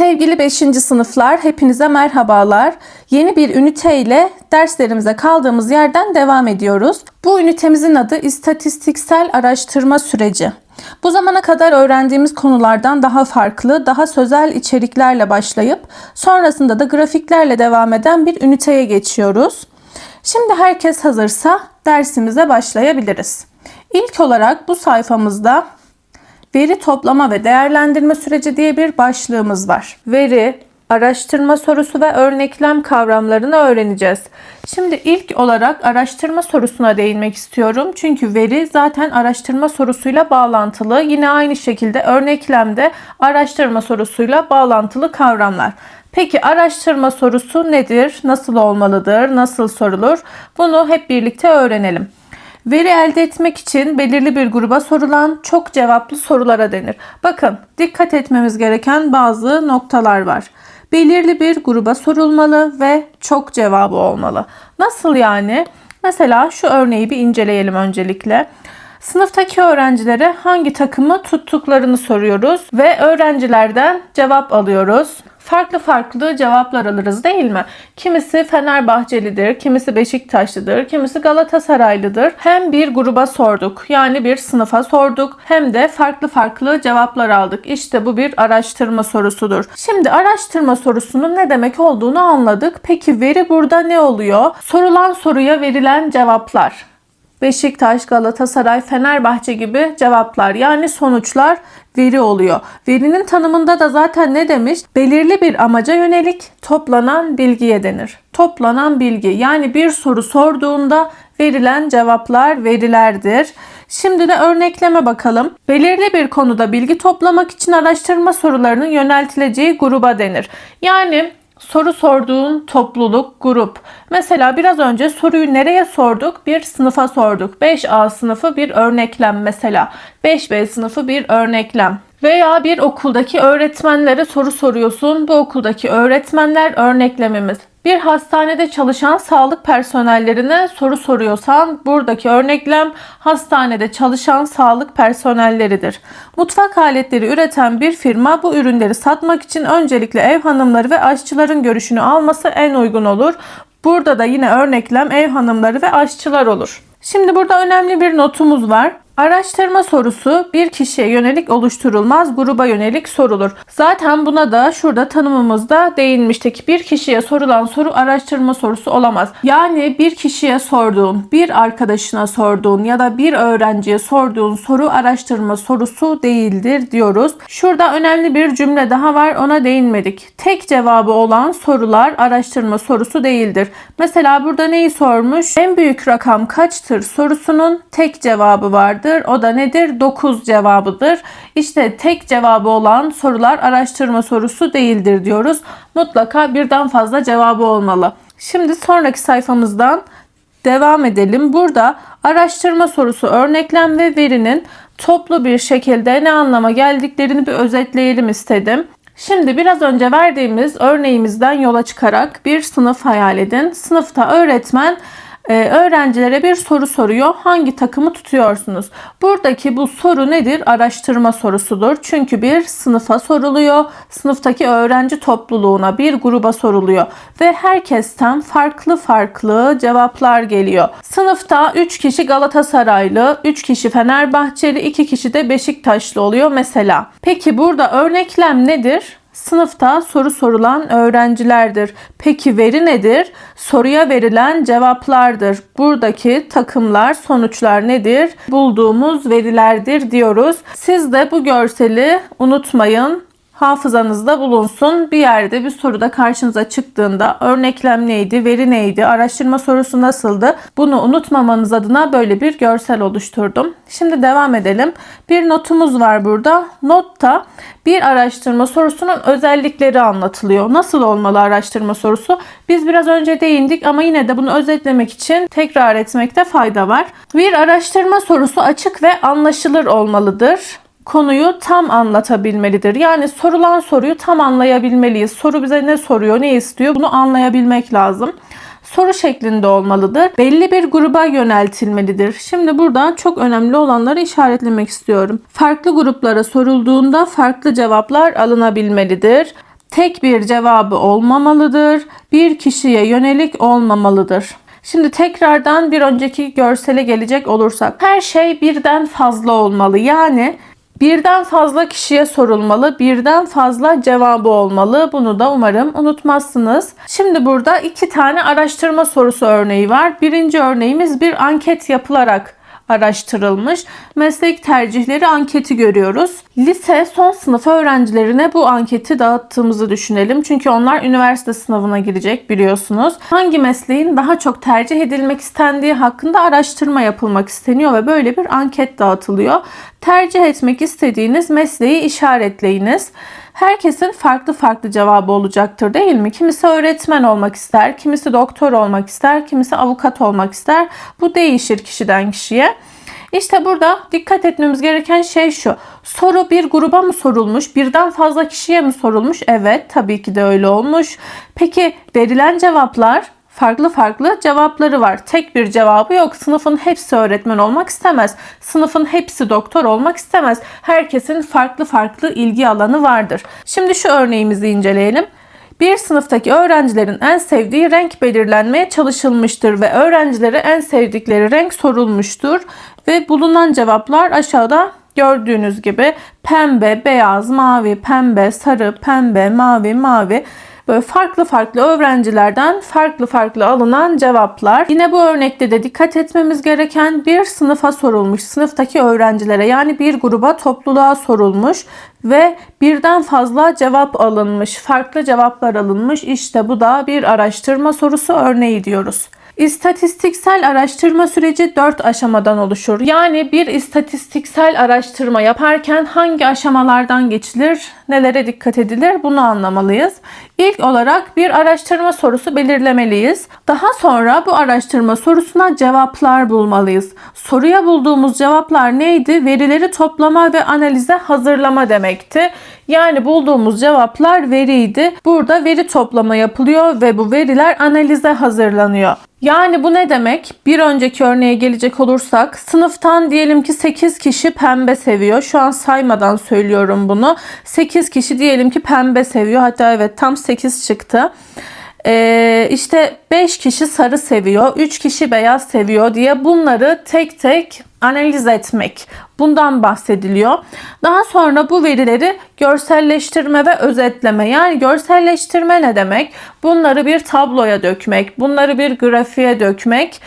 Sevgili 5. sınıflar, hepinize merhabalar. Yeni bir ünite ile derslerimize kaldığımız yerden devam ediyoruz. Bu ünitemizin adı İstatistiksel Araştırma Süreci. Bu zamana kadar öğrendiğimiz konulardan daha farklı, daha sözel içeriklerle başlayıp sonrasında da grafiklerle devam eden bir üniteye geçiyoruz. Şimdi herkes hazırsa dersimize başlayabiliriz. İlk olarak bu sayfamızda Veri toplama ve değerlendirme süreci diye bir başlığımız var. Veri, araştırma sorusu ve örneklem kavramlarını öğreneceğiz. Şimdi ilk olarak araştırma sorusuna değinmek istiyorum. Çünkü veri zaten araştırma sorusuyla bağlantılı. Yine aynı şekilde örneklemde araştırma sorusuyla bağlantılı kavramlar. Peki araştırma sorusu nedir? Nasıl olmalıdır? Nasıl sorulur? Bunu hep birlikte öğrenelim. Veri elde etmek için belirli bir gruba sorulan çok cevaplı sorulara denir. Bakın dikkat etmemiz gereken bazı noktalar var. Belirli bir gruba sorulmalı ve çok cevabı olmalı. Nasıl yani? Mesela şu örneği bir inceleyelim öncelikle. Sınıftaki öğrencilere hangi takımı tuttuklarını soruyoruz ve öğrencilerden cevap alıyoruz farklı farklı cevaplar alırız değil mi? Kimisi Fenerbahçelidir, kimisi Beşiktaşlıdır, kimisi Galatasaraylıdır. Hem bir gruba sorduk yani bir sınıfa sorduk hem de farklı farklı cevaplar aldık. İşte bu bir araştırma sorusudur. Şimdi araştırma sorusunun ne demek olduğunu anladık. Peki veri burada ne oluyor? Sorulan soruya verilen cevaplar. Beşiktaş, Galatasaray, Fenerbahçe gibi cevaplar yani sonuçlar veri oluyor. Verinin tanımında da zaten ne demiş? Belirli bir amaca yönelik toplanan bilgiye denir. Toplanan bilgi yani bir soru sorduğunda verilen cevaplar verilerdir. Şimdi de örnekleme bakalım. Belirli bir konuda bilgi toplamak için araştırma sorularının yöneltileceği gruba denir. Yani soru sorduğun topluluk, grup. Mesela biraz önce soruyu nereye sorduk? Bir sınıfa sorduk. 5A sınıfı bir örneklem mesela. 5B sınıfı bir örneklem. Veya bir okuldaki öğretmenlere soru soruyorsun. Bu okuldaki öğretmenler örneklememiz. Bir hastanede çalışan sağlık personellerine soru soruyorsan buradaki örneklem hastanede çalışan sağlık personelleridir. Mutfak aletleri üreten bir firma bu ürünleri satmak için öncelikle ev hanımları ve aşçıların görüşünü alması en uygun olur. Burada da yine örneklem ev hanımları ve aşçılar olur. Şimdi burada önemli bir notumuz var. Araştırma sorusu bir kişiye yönelik oluşturulmaz, gruba yönelik sorulur. Zaten buna da şurada tanımımızda değinmiştik. Bir kişiye sorulan soru araştırma sorusu olamaz. Yani bir kişiye sorduğun, bir arkadaşına sorduğun ya da bir öğrenciye sorduğun soru araştırma sorusu değildir diyoruz. Şurada önemli bir cümle daha var ona değinmedik. Tek cevabı olan sorular araştırma sorusu değildir. Mesela burada neyi sormuş? En büyük rakam kaçtır sorusunun tek cevabı vardır vardır. O da nedir? 9 cevabıdır. İşte tek cevabı olan sorular araştırma sorusu değildir diyoruz. Mutlaka birden fazla cevabı olmalı. Şimdi sonraki sayfamızdan devam edelim. Burada araştırma sorusu örneklem ve verinin toplu bir şekilde ne anlama geldiklerini bir özetleyelim istedim. Şimdi biraz önce verdiğimiz örneğimizden yola çıkarak bir sınıf hayal edin. Sınıfta öğretmen e, öğrencilere bir soru soruyor. Hangi takımı tutuyorsunuz? Buradaki bu soru nedir? Araştırma sorusudur. Çünkü bir sınıfa soruluyor. Sınıftaki öğrenci topluluğuna, bir gruba soruluyor. Ve herkesten farklı farklı cevaplar geliyor. Sınıfta 3 kişi Galatasaraylı, 3 kişi Fenerbahçeli, 2 kişi de Beşiktaşlı oluyor mesela. Peki burada örneklem nedir? Sınıfta soru sorulan öğrencilerdir. Peki veri nedir? Soruya verilen cevaplardır. Buradaki takımlar, sonuçlar nedir? Bulduğumuz verilerdir diyoruz. Siz de bu görseli unutmayın hafızanızda bulunsun. Bir yerde bir soruda karşınıza çıktığında örneklem neydi, veri neydi, araştırma sorusu nasıldı bunu unutmamanız adına böyle bir görsel oluşturdum. Şimdi devam edelim. Bir notumuz var burada. Notta bir araştırma sorusunun özellikleri anlatılıyor. Nasıl olmalı araştırma sorusu? Biz biraz önce değindik ama yine de bunu özetlemek için tekrar etmekte fayda var. Bir araştırma sorusu açık ve anlaşılır olmalıdır konuyu tam anlatabilmelidir. Yani sorulan soruyu tam anlayabilmeliyiz. Soru bize ne soruyor, ne istiyor bunu anlayabilmek lazım. Soru şeklinde olmalıdır. Belli bir gruba yöneltilmelidir. Şimdi burada çok önemli olanları işaretlemek istiyorum. Farklı gruplara sorulduğunda farklı cevaplar alınabilmelidir. tek bir cevabı olmamalıdır. Bir kişiye yönelik olmamalıdır. Şimdi tekrardan bir önceki görsele gelecek olursak her şey birden fazla olmalı. Yani birden fazla kişiye sorulmalı, birden fazla cevabı olmalı. Bunu da umarım unutmazsınız. Şimdi burada iki tane araştırma sorusu örneği var. Birinci örneğimiz bir anket yapılarak araştırılmış meslek tercihleri anketi görüyoruz. Lise son sınıf öğrencilerine bu anketi dağıttığımızı düşünelim. Çünkü onlar üniversite sınavına girecek biliyorsunuz. Hangi mesleğin daha çok tercih edilmek istendiği hakkında araştırma yapılmak isteniyor ve böyle bir anket dağıtılıyor. Tercih etmek istediğiniz mesleği işaretleyiniz. Herkesin farklı farklı cevabı olacaktır değil mi? Kimisi öğretmen olmak ister, kimisi doktor olmak ister, kimisi avukat olmak ister. Bu değişir kişiden kişiye. İşte burada dikkat etmemiz gereken şey şu. Soru bir gruba mı sorulmuş? Birden fazla kişiye mi sorulmuş? Evet, tabii ki de öyle olmuş. Peki verilen cevaplar farklı farklı cevapları var. Tek bir cevabı yok. Sınıfın hepsi öğretmen olmak istemez. Sınıfın hepsi doktor olmak istemez. Herkesin farklı farklı ilgi alanı vardır. Şimdi şu örneğimizi inceleyelim. Bir sınıftaki öğrencilerin en sevdiği renk belirlenmeye çalışılmıştır ve öğrencilere en sevdikleri renk sorulmuştur ve bulunan cevaplar aşağıda gördüğünüz gibi pembe, beyaz, mavi, pembe, sarı, pembe, mavi, mavi Böyle farklı farklı öğrencilerden farklı farklı alınan cevaplar. Yine bu örnekte de dikkat etmemiz gereken bir sınıfa sorulmuş. Sınıftaki öğrencilere yani bir gruba topluluğa sorulmuş ve birden fazla cevap alınmış. Farklı cevaplar alınmış. İşte bu da bir araştırma sorusu örneği diyoruz. İstatistiksel araştırma süreci 4 aşamadan oluşur. Yani bir istatistiksel araştırma yaparken hangi aşamalardan geçilir, nelere dikkat edilir bunu anlamalıyız. İlk olarak bir araştırma sorusu belirlemeliyiz. Daha sonra bu araştırma sorusuna cevaplar bulmalıyız. Soruya bulduğumuz cevaplar neydi? Verileri toplama ve analize hazırlama demekti. Yani bulduğumuz cevaplar veriydi. Burada veri toplama yapılıyor ve bu veriler analize hazırlanıyor. Yani bu ne demek? Bir önceki örneğe gelecek olursak sınıftan diyelim ki 8 kişi pembe seviyor. Şu an saymadan söylüyorum bunu. 8 kişi diyelim ki pembe seviyor. Hatta evet tam 8 çıktı. Ee, işte 5 kişi sarı seviyor, 3 kişi beyaz seviyor diye bunları tek tek analiz etmek. Bundan bahsediliyor. Daha sonra bu verileri görselleştirme ve özetleme. Yani görselleştirme ne demek? Bunları bir tabloya dökmek, bunları bir grafiğe dökmek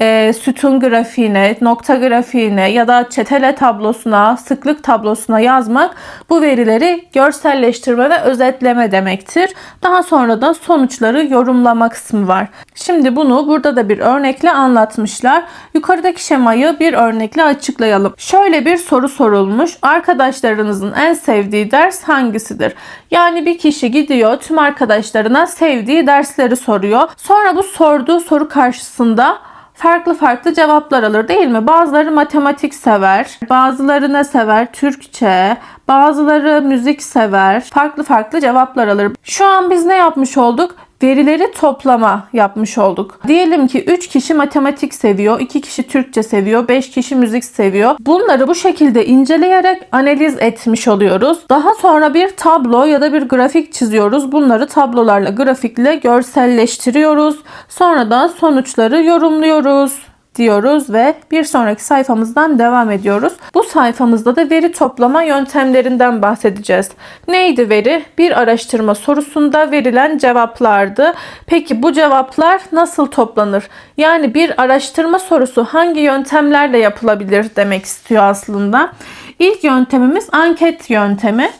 e, sütun grafiğine, nokta grafiğine ya da çetele tablosuna, sıklık tablosuna yazmak bu verileri görselleştirme ve özetleme demektir. Daha sonra da sonuçları yorumlama kısmı var. Şimdi bunu burada da bir örnekle anlatmışlar. Yukarıdaki şemayı bir örnekle açıklayalım. Şöyle bir soru sorulmuş. Arkadaşlarınızın en sevdiği ders hangisidir? Yani bir kişi gidiyor tüm arkadaşlarına sevdiği dersleri soruyor. Sonra bu sorduğu soru karşısında farklı farklı cevaplar alır değil mi? Bazıları matematik sever, bazıları ne sever? Türkçe, bazıları müzik sever. Farklı farklı cevaplar alır. Şu an biz ne yapmış olduk? Verileri toplama yapmış olduk. Diyelim ki 3 kişi matematik seviyor, 2 kişi Türkçe seviyor, 5 kişi müzik seviyor. Bunları bu şekilde inceleyerek analiz etmiş oluyoruz. Daha sonra bir tablo ya da bir grafik çiziyoruz. Bunları tablolarla, grafikle görselleştiriyoruz. Sonra da sonuçları yorumluyoruz diyoruz ve bir sonraki sayfamızdan devam ediyoruz. Bu sayfamızda da veri toplama yöntemlerinden bahsedeceğiz. Neydi veri? Bir araştırma sorusunda verilen cevaplardı. Peki bu cevaplar nasıl toplanır? Yani bir araştırma sorusu hangi yöntemlerle yapılabilir demek istiyor aslında. İlk yöntemimiz anket yöntemi.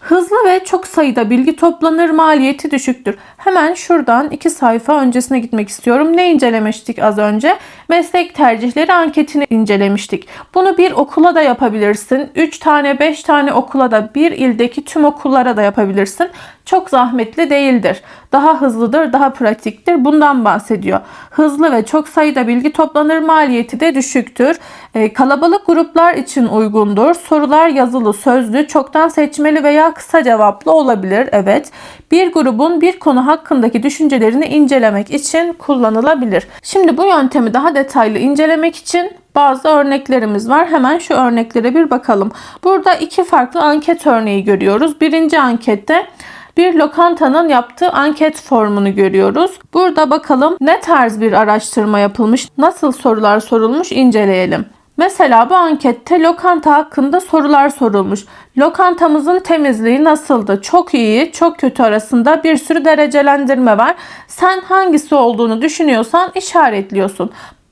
Hızlı ve çok sayıda bilgi toplanır, maliyeti düşüktür. Hemen şuradan iki sayfa öncesine gitmek istiyorum. Ne incelemiştik az önce? Meslek tercihleri anketini incelemiştik. Bunu bir okula da yapabilirsin. 3 tane 5 tane okula da bir ildeki tüm okullara da yapabilirsin. Çok zahmetli değildir. Daha hızlıdır, daha pratiktir. Bundan bahsediyor. Hızlı ve çok sayıda bilgi toplanır, maliyeti de düşüktür. E, kalabalık gruplar için uygundur. Sorular yazılı, sözlü, çoktan seçmeli veya kısa cevaplı olabilir. Evet. Bir grubun bir konu hakkındaki düşüncelerini incelemek için kullanılabilir. Şimdi bu yöntemi daha detaylı incelemek için bazı örneklerimiz var. Hemen şu örneklere bir bakalım. Burada iki farklı anket örneği görüyoruz. Birinci ankette Bir lokantanın yaptığı anket formunu görüyoruz. Burada bakalım ne tarz bir araştırma yapılmış, nasıl sorular sorulmuş inceleyelim. Mesela bu ankette lokanta hakkında sorular sorulmuş. Lokantamızın temizliği nasıldı? Çok iyi, çok kötü arasında bir sürü derecelendirme var. Sen hangisi olduğunu düşünüyorsan işaretliyorsun.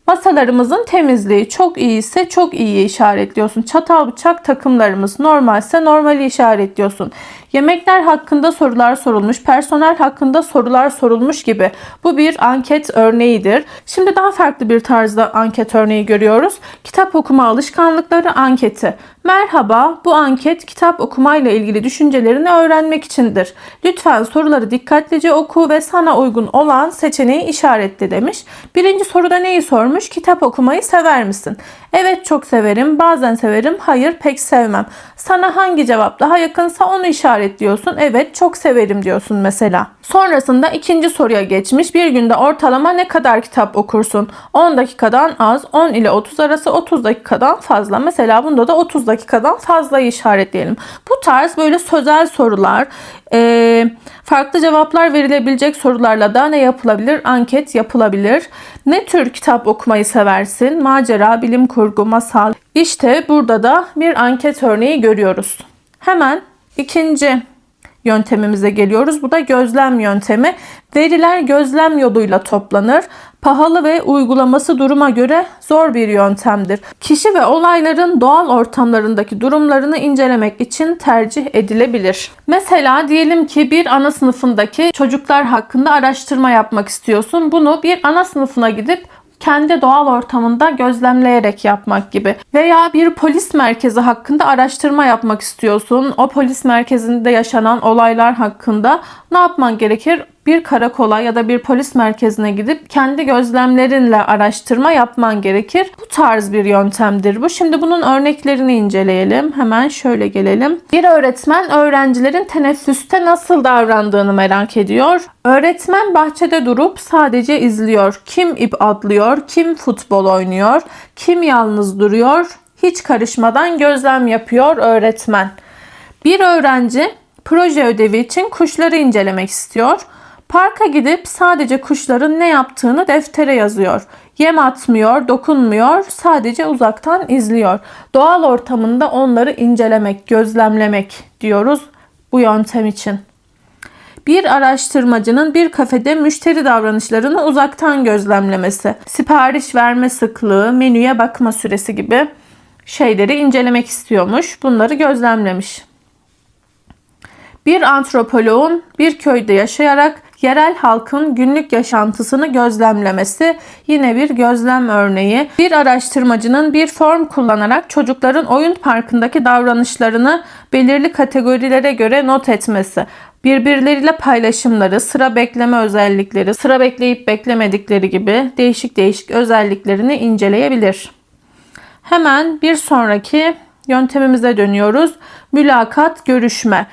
Masalarımızın temizliği çok iyi ise çok iyi işaretliyorsun. Çatal bıçak takımlarımız normalse normali işaretliyorsun. Yemekler hakkında sorular sorulmuş, personel hakkında sorular sorulmuş gibi. Bu bir anket örneğidir. Şimdi daha farklı bir tarzda anket örneği görüyoruz. Kitap okuma alışkanlıkları anketi. Merhaba, bu anket kitap okumayla ilgili düşüncelerini öğrenmek içindir. Lütfen soruları dikkatlice oku ve sana uygun olan seçeneği işaretle demiş. Birinci soruda neyi sormuş? Kitap okumayı sever misin? Evet çok severim, bazen severim, hayır pek sevmem. Sana hangi cevap daha yakınsa onu işaretliyorsun. Evet çok severim diyorsun mesela. Sonrasında ikinci soruya geçmiş. Bir günde ortalama ne kadar kitap okursun? 10 dakikadan az, 10 ile 30 arası 30 dakikadan fazla. Mesela bunda da 30 dakikadan fazlayı işaretleyelim. Bu tarz böyle sözel sorular, e, farklı cevaplar verilebilecek sorularla da ne yapılabilir? Anket yapılabilir. Ne tür kitap okumayı seversin? Macera, bilim kurgu, masal. İşte burada da bir anket örneği görüyoruz. Hemen ikinci yöntemimize geliyoruz. Bu da gözlem yöntemi. Veriler gözlem yoluyla toplanır. Pahalı ve uygulaması duruma göre zor bir yöntemdir. Kişi ve olayların doğal ortamlarındaki durumlarını incelemek için tercih edilebilir. Mesela diyelim ki bir ana sınıfındaki çocuklar hakkında araştırma yapmak istiyorsun. Bunu bir ana sınıfına gidip kendi doğal ortamında gözlemleyerek yapmak gibi. Veya bir polis merkezi hakkında araştırma yapmak istiyorsun. O polis merkezinde yaşanan olaylar hakkında ne yapman gerekir? Bir karakola ya da bir polis merkezine gidip kendi gözlemlerinle araştırma yapman gerekir. Bu tarz bir yöntemdir bu. Şimdi bunun örneklerini inceleyelim. Hemen şöyle gelelim. Bir öğretmen öğrencilerin teneffüste nasıl davrandığını merak ediyor. Öğretmen bahçede durup sadece izliyor. Kim ip atlıyor, kim futbol oynuyor, kim yalnız duruyor, hiç karışmadan gözlem yapıyor öğretmen. Bir öğrenci proje ödevi için kuşları incelemek istiyor. Parka gidip sadece kuşların ne yaptığını deftere yazıyor. Yem atmıyor, dokunmuyor, sadece uzaktan izliyor. Doğal ortamında onları incelemek, gözlemlemek diyoruz bu yöntem için. Bir araştırmacının bir kafede müşteri davranışlarını uzaktan gözlemlemesi, sipariş verme sıklığı, menüye bakma süresi gibi şeyleri incelemek istiyormuş. Bunları gözlemlemiş. Bir antropoloğun bir köyde yaşayarak yerel halkın günlük yaşantısını gözlemlemesi yine bir gözlem örneği. Bir araştırmacının bir form kullanarak çocukların oyun parkındaki davranışlarını belirli kategorilere göre not etmesi birbirleriyle paylaşımları, sıra bekleme özellikleri, sıra bekleyip beklemedikleri gibi değişik değişik özelliklerini inceleyebilir. Hemen bir sonraki yöntemimize dönüyoruz. Mülakat, görüşme.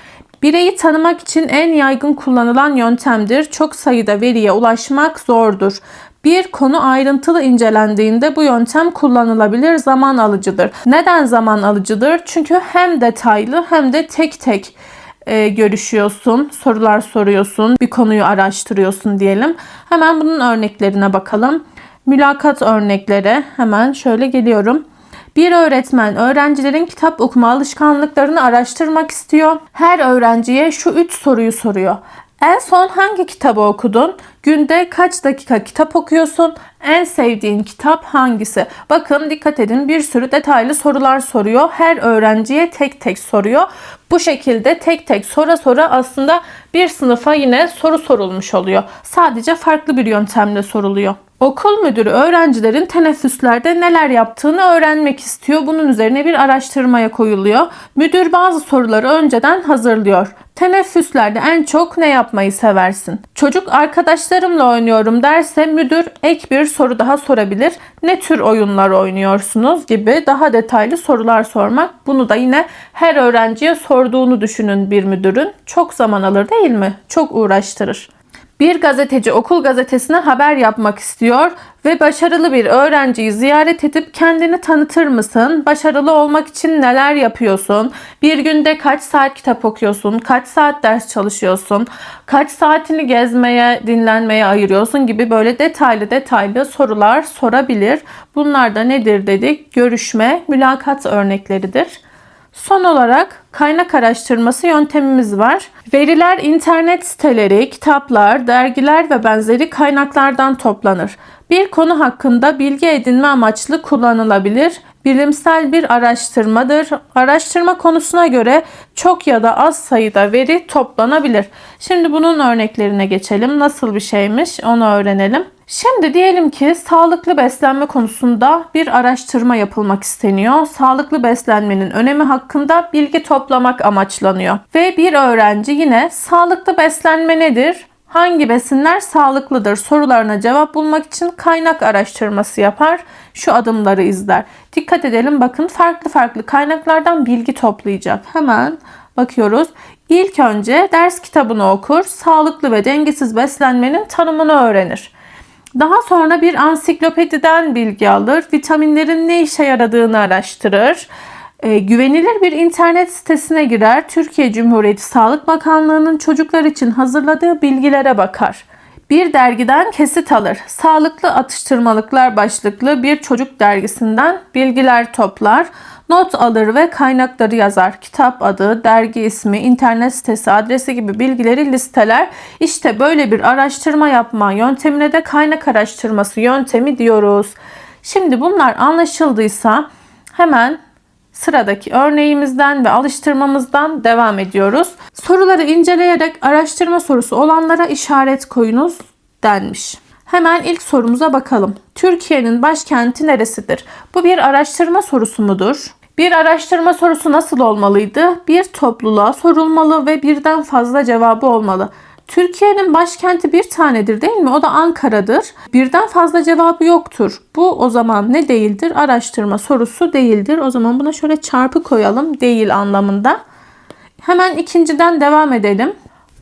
Bireyi tanımak için en yaygın kullanılan yöntemdir. Çok sayıda veriye ulaşmak zordur. Bir konu ayrıntılı incelendiğinde bu yöntem kullanılabilir, zaman alıcıdır. Neden zaman alıcıdır? Çünkü hem detaylı hem de tek tek e, görüşüyorsun, sorular soruyorsun, bir konuyu araştırıyorsun diyelim. Hemen bunun örneklerine bakalım. Mülakat örnekleri hemen şöyle geliyorum. Bir öğretmen öğrencilerin kitap okuma alışkanlıklarını araştırmak istiyor. Her öğrenciye şu üç soruyu soruyor. En son hangi kitabı okudun? Günde kaç dakika kitap okuyorsun? En sevdiğin kitap hangisi? Bakın dikkat edin bir sürü detaylı sorular soruyor. Her öğrenciye tek tek soruyor. Bu şekilde tek tek sora sora aslında bir sınıfa yine soru sorulmuş oluyor. Sadece farklı bir yöntemle soruluyor. Okul müdürü öğrencilerin teneffüslerde neler yaptığını öğrenmek istiyor. Bunun üzerine bir araştırmaya koyuluyor. Müdür bazı soruları önceden hazırlıyor. Teneffüslerde en çok ne yapmayı seversin? Çocuk arkadaşlarımla oynuyorum derse müdür ek bir soru daha sorabilir. Ne tür oyunlar oynuyorsunuz gibi daha detaylı sorular sormak. Bunu da yine her öğrenciye sorduğunu düşünün bir müdürün. Çok zaman alır değil mi? Çok uğraştırır. Bir gazeteci okul gazetesine haber yapmak istiyor ve başarılı bir öğrenciyi ziyaret edip kendini tanıtır mısın? Başarılı olmak için neler yapıyorsun? Bir günde kaç saat kitap okuyorsun? Kaç saat ders çalışıyorsun? Kaç saatini gezmeye, dinlenmeye ayırıyorsun gibi böyle detaylı detaylı sorular sorabilir. Bunlar da nedir dedik? Görüşme, mülakat örnekleridir. Son olarak kaynak araştırması yöntemimiz var. Veriler internet siteleri, kitaplar, dergiler ve benzeri kaynaklardan toplanır. Bir konu hakkında bilgi edinme amaçlı kullanılabilir. Bilimsel bir araştırmadır. Araştırma konusuna göre çok ya da az sayıda veri toplanabilir. Şimdi bunun örneklerine geçelim. Nasıl bir şeymiş onu öğrenelim. Şimdi diyelim ki sağlıklı beslenme konusunda bir araştırma yapılmak isteniyor. Sağlıklı beslenmenin önemi hakkında bilgi toplamak amaçlanıyor. Ve bir öğrenci yine sağlıklı beslenme nedir? Hangi besinler sağlıklıdır sorularına cevap bulmak için kaynak araştırması yapar. Şu adımları izler. Dikkat edelim bakın farklı farklı kaynaklardan bilgi toplayacak. Hemen bakıyoruz. İlk önce ders kitabını okur, sağlıklı ve dengesiz beslenmenin tanımını öğrenir. Daha sonra bir ansiklopediden bilgi alır, vitaminlerin ne işe yaradığını araştırır. E, güvenilir bir internet sitesine girer, Türkiye Cumhuriyeti Sağlık Bakanlığı'nın çocuklar için hazırladığı bilgilere bakar. Bir dergiden kesit alır. Sağlıklı atıştırmalıklar başlıklı bir çocuk dergisinden bilgiler toplar. Not alır ve kaynakları yazar. Kitap adı, dergi ismi, internet sitesi adresi gibi bilgileri listeler. İşte böyle bir araştırma yapma yöntemine de kaynak araştırması yöntemi diyoruz. Şimdi bunlar anlaşıldıysa hemen sıradaki örneğimizden ve alıştırmamızdan devam ediyoruz. Soruları inceleyerek araştırma sorusu olanlara işaret koyunuz denmiş. Hemen ilk sorumuza bakalım. Türkiye'nin başkenti neresidir? Bu bir araştırma sorusu mudur? Bir araştırma sorusu nasıl olmalıydı? Bir topluluğa sorulmalı ve birden fazla cevabı olmalı. Türkiye'nin başkenti bir tanedir değil mi? O da Ankara'dır. Birden fazla cevabı yoktur. Bu o zaman ne değildir? Araştırma sorusu değildir. O zaman buna şöyle çarpı koyalım. Değil anlamında. Hemen ikinciden devam edelim.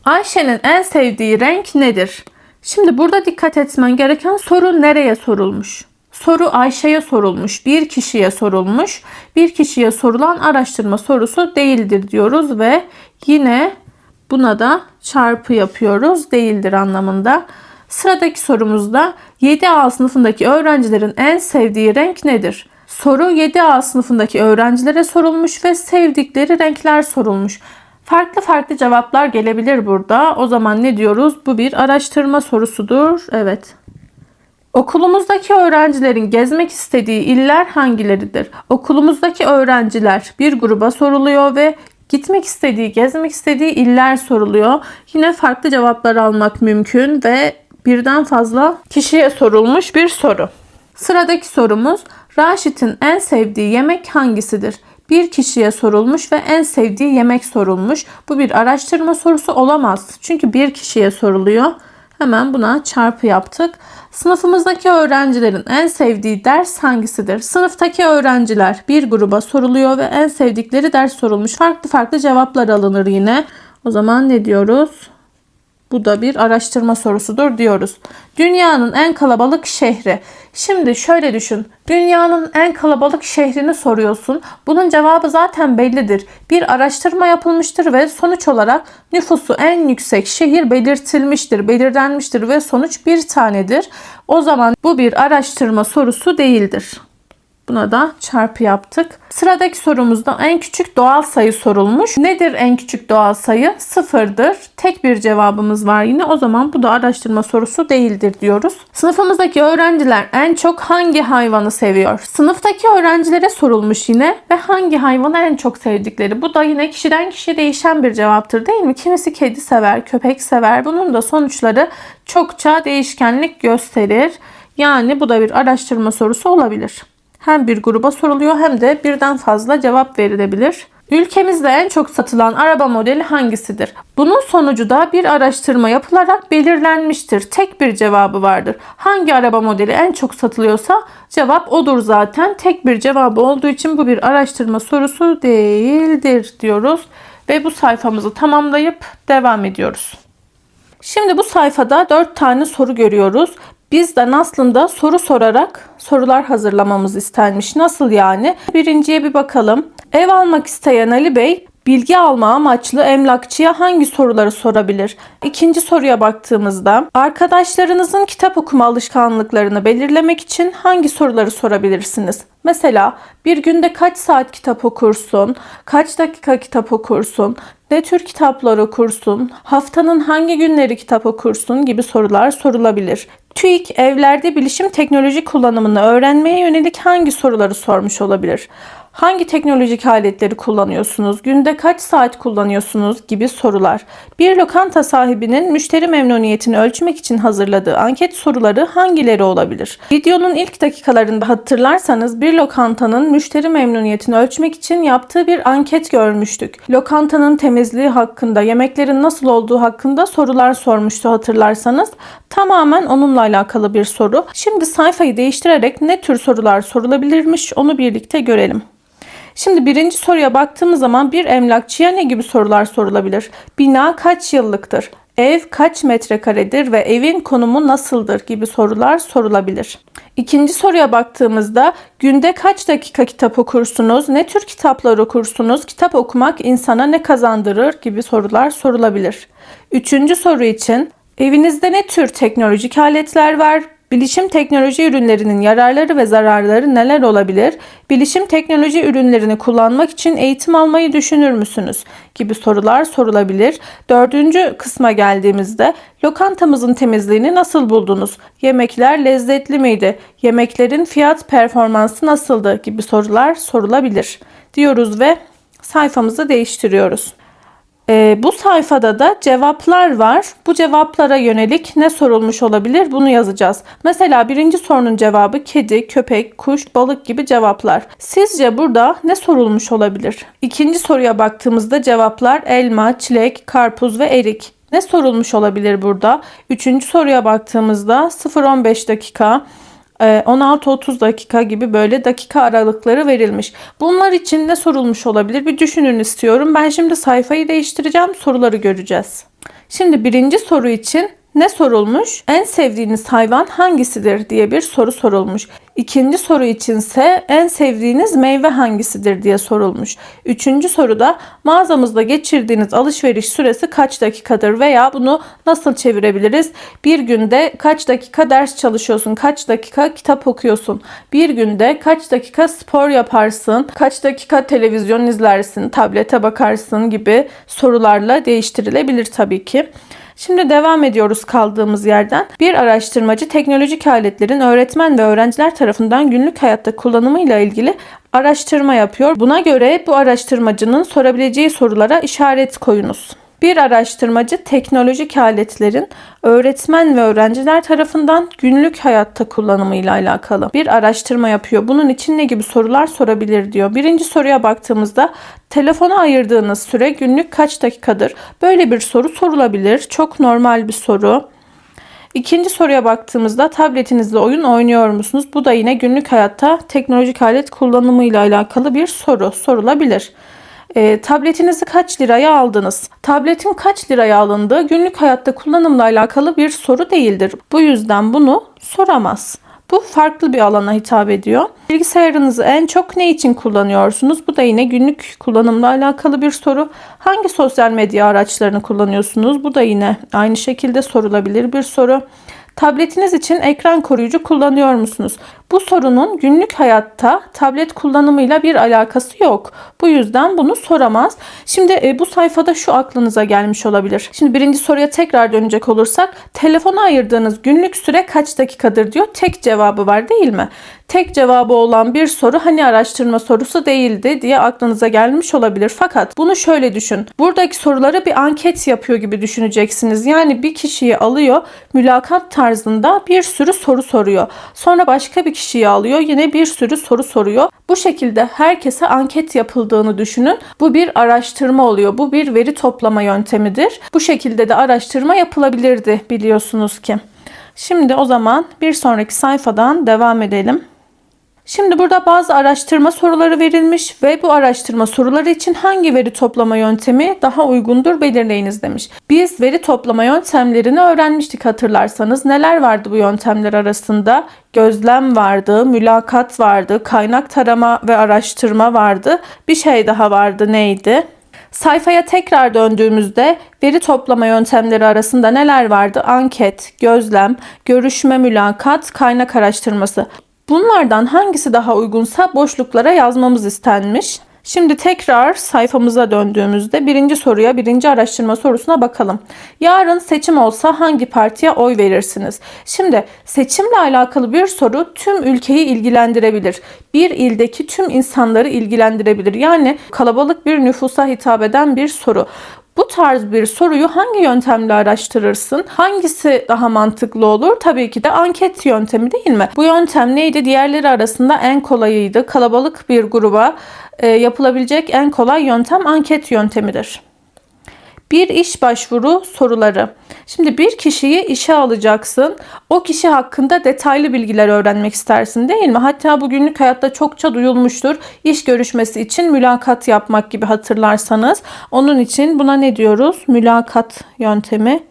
Ayşe'nin en sevdiği renk nedir? Şimdi burada dikkat etmen gereken soru nereye sorulmuş? Soru Ayşe'ye sorulmuş, bir kişiye sorulmuş. Bir kişiye sorulan araştırma sorusu değildir diyoruz ve yine buna da çarpı yapıyoruz değildir anlamında. Sıradaki sorumuzda 7A sınıfındaki öğrencilerin en sevdiği renk nedir? Soru 7A sınıfındaki öğrencilere sorulmuş ve sevdikleri renkler sorulmuş. Farklı farklı cevaplar gelebilir burada. O zaman ne diyoruz? Bu bir araştırma sorusudur. Evet. Okulumuzdaki öğrencilerin gezmek istediği iller hangileridir? Okulumuzdaki öğrenciler bir gruba soruluyor ve gitmek istediği, gezmek istediği iller soruluyor. Yine farklı cevaplar almak mümkün ve birden fazla kişiye sorulmuş bir soru. Sıradaki sorumuz Raşit'in en sevdiği yemek hangisidir? Bir kişiye sorulmuş ve en sevdiği yemek sorulmuş. Bu bir araştırma sorusu olamaz. Çünkü bir kişiye soruluyor. Hemen buna çarpı yaptık. Sınıfımızdaki öğrencilerin en sevdiği ders hangisidir? Sınıftaki öğrenciler bir gruba soruluyor ve en sevdikleri ders sorulmuş. Farklı farklı cevaplar alınır yine. O zaman ne diyoruz? Bu da bir araştırma sorusudur diyoruz. Dünyanın en kalabalık şehri. Şimdi şöyle düşün. Dünyanın en kalabalık şehrini soruyorsun. Bunun cevabı zaten bellidir. Bir araştırma yapılmıştır ve sonuç olarak nüfusu en yüksek şehir belirtilmiştir, belirlenmiştir ve sonuç bir tanedir. O zaman bu bir araştırma sorusu değildir. Buna da çarpı yaptık. Sıradaki sorumuzda en küçük doğal sayı sorulmuş. Nedir en küçük doğal sayı? Sıfırdır. Tek bir cevabımız var yine. O zaman bu da araştırma sorusu değildir diyoruz. Sınıfımızdaki öğrenciler en çok hangi hayvanı seviyor? Sınıftaki öğrencilere sorulmuş yine ve hangi hayvanı en çok sevdikleri. Bu da yine kişiden kişiye değişen bir cevaptır değil mi? Kimisi kedi sever, köpek sever. Bunun da sonuçları çokça değişkenlik gösterir. Yani bu da bir araştırma sorusu olabilir hem bir gruba soruluyor hem de birden fazla cevap verilebilir. Ülkemizde en çok satılan araba modeli hangisidir? Bunun sonucu da bir araştırma yapılarak belirlenmiştir. Tek bir cevabı vardır. Hangi araba modeli en çok satılıyorsa cevap odur zaten. Tek bir cevabı olduğu için bu bir araştırma sorusu değildir diyoruz. Ve bu sayfamızı tamamlayıp devam ediyoruz. Şimdi bu sayfada 4 tane soru görüyoruz. Bizden aslında soru sorarak sorular hazırlamamız istenmiş. Nasıl yani? Birinciye bir bakalım. Ev almak isteyen Ali Bey bilgi alma amaçlı emlakçıya hangi soruları sorabilir? İkinci soruya baktığımızda arkadaşlarınızın kitap okuma alışkanlıklarını belirlemek için hangi soruları sorabilirsiniz? Mesela bir günde kaç saat kitap okursun? Kaç dakika kitap okursun? Ne tür kitaplar okursun? Haftanın hangi günleri kitap okursun? gibi sorular sorulabilir. TÜİK evlerde bilişim teknoloji kullanımını öğrenmeye yönelik hangi soruları sormuş olabilir? Hangi teknolojik aletleri kullanıyorsunuz? Günde kaç saat kullanıyorsunuz? gibi sorular. Bir lokanta sahibinin müşteri memnuniyetini ölçmek için hazırladığı anket soruları hangileri olabilir? Videonun ilk dakikalarında hatırlarsanız bir lokantanın müşteri memnuniyetini ölçmek için yaptığı bir anket görmüştük. Lokantanın temizliği hakkında, yemeklerin nasıl olduğu hakkında sorular sormuştu hatırlarsanız. Tamamen onunla alakalı bir soru. Şimdi sayfayı değiştirerek ne tür sorular sorulabilirmiş onu birlikte görelim. Şimdi birinci soruya baktığımız zaman bir emlakçıya ne gibi sorular sorulabilir? Bina kaç yıllıktır? Ev kaç metrekaredir ve evin konumu nasıldır gibi sorular sorulabilir. İkinci soruya baktığımızda günde kaç dakika kitap okursunuz? Ne tür kitaplar okursunuz? Kitap okumak insana ne kazandırır gibi sorular sorulabilir. Üçüncü soru için evinizde ne tür teknolojik aletler var? Bilişim teknoloji ürünlerinin yararları ve zararları neler olabilir? Bilişim teknoloji ürünlerini kullanmak için eğitim almayı düşünür müsünüz? gibi sorular sorulabilir. Dördüncü kısma geldiğimizde lokantamızın temizliğini nasıl buldunuz? Yemekler lezzetli miydi? Yemeklerin fiyat performansı nasıldı? gibi sorular sorulabilir diyoruz ve sayfamızı değiştiriyoruz. E, bu sayfada da cevaplar var. Bu cevaplara yönelik ne sorulmuş olabilir bunu yazacağız. Mesela birinci sorunun cevabı kedi, köpek, kuş, balık gibi cevaplar. Sizce burada ne sorulmuş olabilir? İkinci soruya baktığımızda cevaplar elma, çilek, karpuz ve erik. Ne sorulmuş olabilir burada? Üçüncü soruya baktığımızda 0-15 dakika, 16-30 ee, dakika gibi böyle dakika aralıkları verilmiş. Bunlar için ne sorulmuş olabilir? Bir düşünün istiyorum. Ben şimdi sayfayı değiştireceğim. Soruları göreceğiz. Şimdi birinci soru için ne sorulmuş? En sevdiğiniz hayvan hangisidir diye bir soru sorulmuş. İkinci soru içinse en sevdiğiniz meyve hangisidir diye sorulmuş. Üçüncü soruda mağazamızda geçirdiğiniz alışveriş süresi kaç dakikadır veya bunu nasıl çevirebiliriz? Bir günde kaç dakika ders çalışıyorsun? Kaç dakika kitap okuyorsun? Bir günde kaç dakika spor yaparsın? Kaç dakika televizyon izlersin? Tablete bakarsın gibi sorularla değiştirilebilir tabii ki. Şimdi devam ediyoruz kaldığımız yerden. Bir araştırmacı teknolojik aletlerin öğretmen ve öğrenciler tarafından günlük hayatta kullanımıyla ilgili araştırma yapıyor. Buna göre bu araştırmacının sorabileceği sorulara işaret koyunuz. Bir araştırmacı teknolojik aletlerin öğretmen ve öğrenciler tarafından günlük hayatta kullanımıyla alakalı bir araştırma yapıyor. Bunun için ne gibi sorular sorabilir diyor. Birinci soruya baktığımızda telefona ayırdığınız süre günlük kaç dakikadır? Böyle bir soru sorulabilir. Çok normal bir soru. İkinci soruya baktığımızda tabletinizde oyun oynuyor musunuz? Bu da yine günlük hayatta teknolojik alet kullanımıyla alakalı bir soru sorulabilir. E, tabletinizi kaç liraya aldınız? Tabletin kaç liraya alındığı günlük hayatta kullanımla alakalı bir soru değildir. Bu yüzden bunu soramaz. Bu farklı bir alana hitap ediyor. Bilgisayarınızı en çok ne için kullanıyorsunuz? Bu da yine günlük kullanımla alakalı bir soru. Hangi sosyal medya araçlarını kullanıyorsunuz? Bu da yine aynı şekilde sorulabilir bir soru. Tabletiniz için ekran koruyucu kullanıyor musunuz? Bu sorunun günlük hayatta tablet kullanımıyla bir alakası yok. Bu yüzden bunu soramaz. Şimdi e, bu sayfada şu aklınıza gelmiş olabilir. Şimdi birinci soruya tekrar dönecek olursak telefona ayırdığınız günlük süre kaç dakikadır diyor. Tek cevabı var değil mi? Tek cevabı olan bir soru hani araştırma sorusu değildi diye aklınıza gelmiş olabilir. Fakat bunu şöyle düşün. Buradaki soruları bir anket yapıyor gibi düşüneceksiniz. Yani bir kişiyi alıyor mülakat tarzında bir sürü soru soruyor. Sonra başka bir kişiyi alıyor yine bir sürü soru soruyor. Bu şekilde herkese anket yapıldığını düşünün. Bu bir araştırma oluyor. Bu bir veri toplama yöntemidir. Bu şekilde de araştırma yapılabilirdi biliyorsunuz ki. Şimdi o zaman bir sonraki sayfadan devam edelim. Şimdi burada bazı araştırma soruları verilmiş ve bu araştırma soruları için hangi veri toplama yöntemi daha uygundur belirleyiniz demiş. Biz veri toplama yöntemlerini öğrenmiştik hatırlarsanız. Neler vardı bu yöntemler arasında? Gözlem vardı, mülakat vardı, kaynak tarama ve araştırma vardı. Bir şey daha vardı neydi? Sayfaya tekrar döndüğümüzde veri toplama yöntemleri arasında neler vardı? Anket, gözlem, görüşme, mülakat, kaynak araştırması. Bunlardan hangisi daha uygunsa boşluklara yazmamız istenmiş. Şimdi tekrar sayfamıza döndüğümüzde birinci soruya, birinci araştırma sorusuna bakalım. Yarın seçim olsa hangi partiye oy verirsiniz? Şimdi seçimle alakalı bir soru tüm ülkeyi ilgilendirebilir. Bir ildeki tüm insanları ilgilendirebilir. Yani kalabalık bir nüfusa hitap eden bir soru. Bu tarz bir soruyu hangi yöntemle araştırırsın? Hangisi daha mantıklı olur? Tabii ki de anket yöntemi değil mi? Bu yöntem neydi? Diğerleri arasında en kolayıydı. Kalabalık bir gruba e, yapılabilecek en kolay yöntem anket yöntemidir. Bir iş başvuru soruları. Şimdi bir kişiyi işe alacaksın. O kişi hakkında detaylı bilgiler öğrenmek istersin değil mi? Hatta bu günlük hayatta çokça duyulmuştur. İş görüşmesi için mülakat yapmak gibi hatırlarsanız. Onun için buna ne diyoruz? Mülakat yöntemi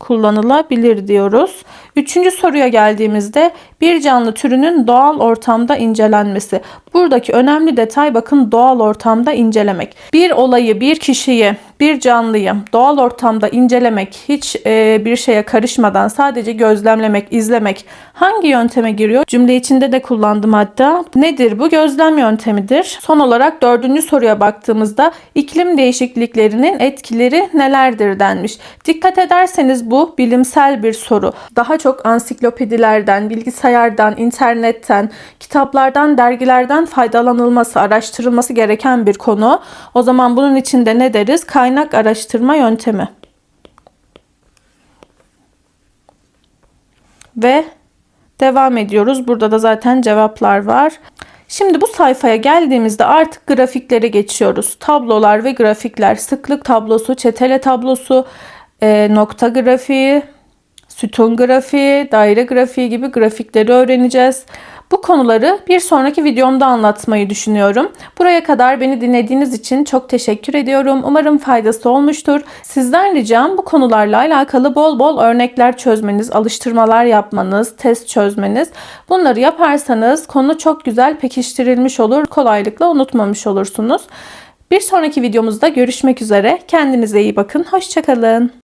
kullanılabilir diyoruz. Üçüncü soruya geldiğimizde bir canlı türünün doğal ortamda incelenmesi. Buradaki önemli detay bakın doğal ortamda incelemek. Bir olayı, bir kişiyi, bir canlıyı doğal ortamda incelemek, hiç e, bir şeye karışmadan sadece gözlemlemek, izlemek hangi yönteme giriyor? Cümle içinde de kullandım hatta. Nedir bu? Gözlem yöntemidir. Son olarak dördüncü soruya baktığımızda iklim değişikliklerinin etkileri nelerdir denmiş. Dikkat ederseniz bu bilimsel bir soru. Daha çok ansiklopedilerden, bilgisayardan, internetten, kitaplardan, dergilerden faydalanılması, araştırılması gereken bir konu. O zaman bunun içinde ne deriz? Kaynak araştırma yöntemi. Ve devam ediyoruz. Burada da zaten cevaplar var. Şimdi bu sayfaya geldiğimizde artık grafiklere geçiyoruz. Tablolar ve grafikler, sıklık tablosu, çetele tablosu, e, nokta grafiği, sütun daire grafiği gibi grafikleri öğreneceğiz. Bu konuları bir sonraki videomda anlatmayı düşünüyorum. Buraya kadar beni dinlediğiniz için çok teşekkür ediyorum. Umarım faydası olmuştur. Sizden ricam bu konularla alakalı bol bol örnekler çözmeniz, alıştırmalar yapmanız, test çözmeniz. Bunları yaparsanız konu çok güzel pekiştirilmiş olur. Kolaylıkla unutmamış olursunuz. Bir sonraki videomuzda görüşmek üzere. Kendinize iyi bakın. Hoşçakalın.